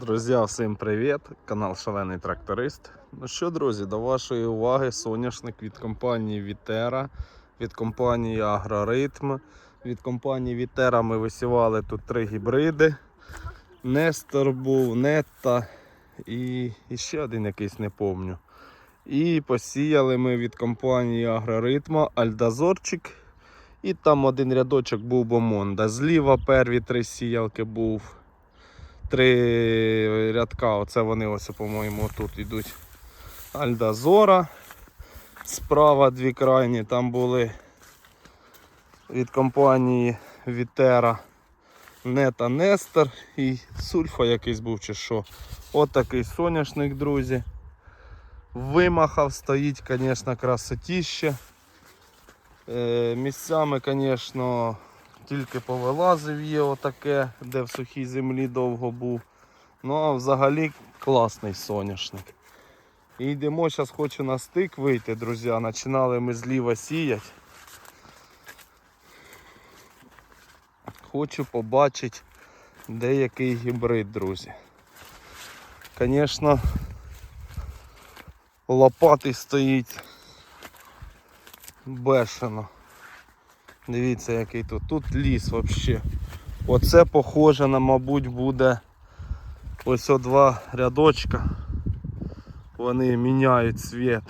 Друзі, всім привіт! Канал Шалений Тракторист. Ну що, друзі, до вашої уваги соняшник від компанії Вітера, від компанії Агроритм. Від компанії Вітера ми висівали тут три гібриди. Нестор був, Нетта і, і ще один якийсь не помню. І посіяли ми від компанії Агроритма Альдазорчик. І там один рядочок був Бомонда. Зліва перві три сіялки був три рядка. Оце вони ось, по-моєму, тут йдуть. Альдазора. Справа дві крайні там були від компанії Вітера Нета Нестер і Сульфа якийсь був чи що. От такий соняшник, друзі. Вимахав, стоїть, звісно, красотіще. Е, місцями, звісно, тільки повилазив є отаке, де в сухій землі довго був. Ну а взагалі класний соняшник. І йдемо, зараз хочу на стик вийти, друзі. Починали ми зліва сіяти. Хочу побачити деякий гібрид, друзі. Звісно, лопатий стоїть бешено. Дивіться, який тут. Тут ліс взагалі. Оце похоже на, мабуть, буде ось о два рядочка. Вони міняють цвіт.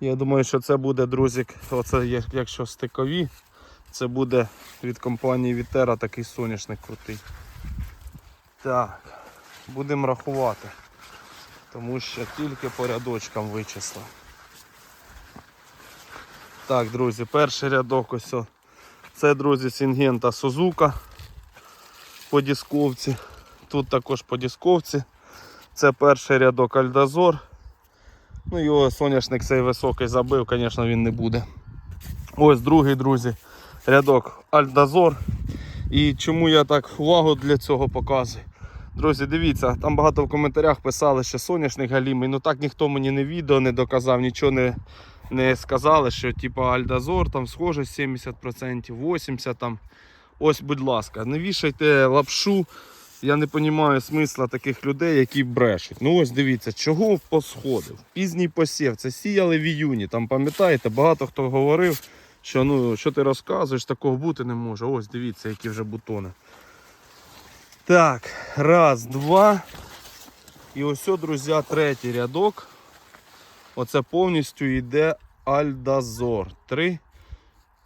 Я думаю, що це буде, друзі, оце якщо стикові, це буде від компанії Вітера такий соняшник крутий. Так, будемо рахувати. Тому що тільки по рядочкам вичислив. Так, друзі, перший рядок ось. Це, друзі, Сінгента Сузука по дісковці. Тут також по дісковці. Це перший рядок Альдазор. Ну його соняшник цей високий забив, звісно, він не буде. Ось другий, друзі, рядок Альдазор. І чому я так увагу для цього показую? Друзі, дивіться, там багато в коментарях писали, що соняшник галімий. Ну так ніхто мені не відео не доказав, нічого не, не сказали, що типу Альдазор там схоже 70%, 80% там. Ось, будь ласка, не вішайте лапшу. Я не розумію смисла таких людей, які брешуть. Ну ось дивіться, чого посходив. Пізній посів. Це сіяли в іюні. Там пам'ятаєте, багато хто говорив, що ну, що ти розказуєш, такого бути не може. Ось дивіться, які вже бутони. Так, раз, два. І ось, друзі, третій рядок. Оце повністю йде Альдазор. Три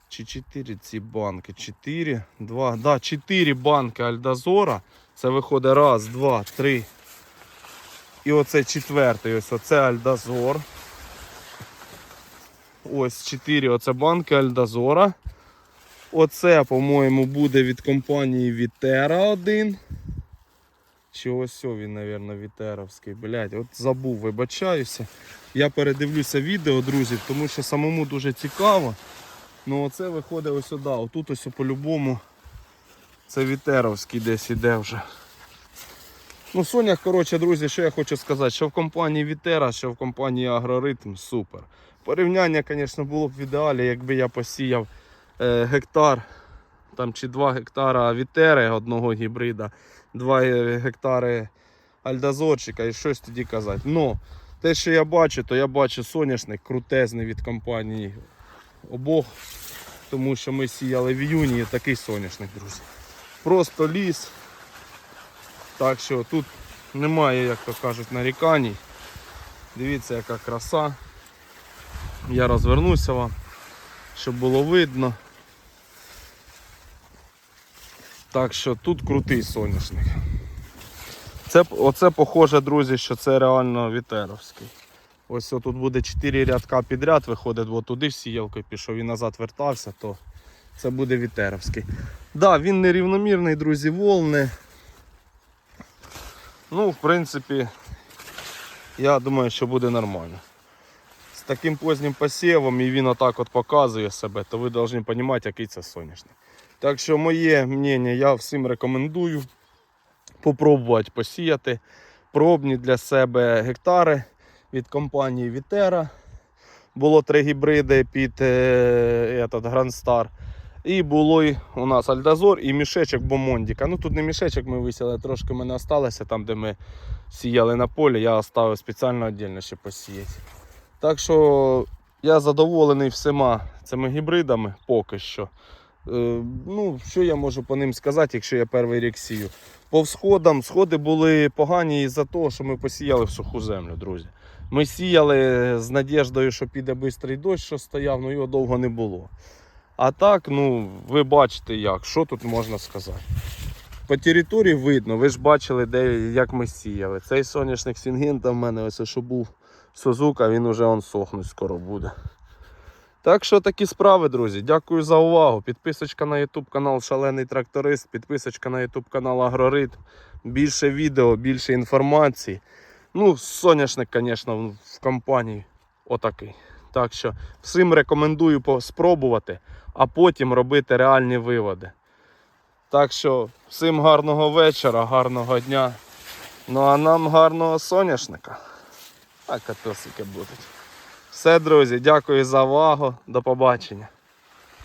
чи чотири ці банки. Чотири, два, да, чотири банки Альдазора. Це виходить раз, два, три. І оце четвертий. Ось оце Альдазор. Ось чотири оце банки Альдазора. Оце, по-моєму, буде від компанії Вітера один. Чи ось він, мабуть, Вітеровський. Блять, от забув, вибачаюся. Я передивлюся відео, друзі, тому що самому дуже цікаво. Ну оце виходить ось сюди. Отут ось по-любому це Вітеровський десь іде вже. Ну, Сонях, коротше, друзі, що я хочу сказати, що в компанії Вітера, що в компанії Агроритм супер. Порівняння, звісно, було б в ідеалі, якби я посіяв е, гектар там, чи 2 гектара Вітери одного гібрида, 2 гектари Альдазорчика і щось тоді казати. Ну, те, що я бачу, то я бачу соняшник крутезний від компанії обох, тому що ми сіяли в іюні і такий соняшник, друзі. Просто ліс. Так що тут немає, як то кажуть, нарікань. Дивіться, яка краса. Я розвернуся вам, щоб було видно. Так що тут крутий соняшник. Це, оце похоже, друзі, що це реально вітеровський. Ось тут буде 4 рядка підряд, виходить, бо туди сіялкою пішов і назад вертався, то це буде вітеровський. Так, да, він нерівномірний, друзі, волни. Ну, в принципі, я думаю, що буде нормально. З таким позднім посівом і він отак от показує себе, то ви повинні розуміти, який це соняшник. Так що моє мнення я всім рекомендую попробувати посіяти пробні для себе гектари від компанії Вітера. Було три гібриди під е, этот. І було і у нас альдазор і мішечок бомондіка. Ну тут не мішечок ми висіли, трошки мене осталося там, де ми сіяли на полі, я оставив спеціально віддільно ще посіяти. Так що я задоволений всіма цими гібридами поки що. Е, ну, що я можу по ним сказати, якщо я перший рік сію? По всходам, сходи були погані із-за того, що ми посіяли в суху землю, друзі. Ми сіяли з надіждою, що піде бистрий дощ, що стояв, але його довго не було. А так, ну, ви бачите як, що тут можна сказати. По території видно, ви ж бачили, де, як ми сіяли. Цей соняшник Сінгента в мене ось що був Сузука, він уже он сохнуть скоро буде. Так що такі справи, друзі. Дякую за увагу. Підписочка на YouTube канал Шалений Тракторист, підписочка на YouTube канал Агроритм. Більше відео, більше інформації. Ну, соняшник, звісно, в компанії отакий. Так що всім рекомендую спробувати, а потім робити реальні виводи. Так що всім гарного вечора, гарного дня. Ну а нам гарного соняшника. А катосики будуть. Все, друзі, дякую за увагу. До побачення.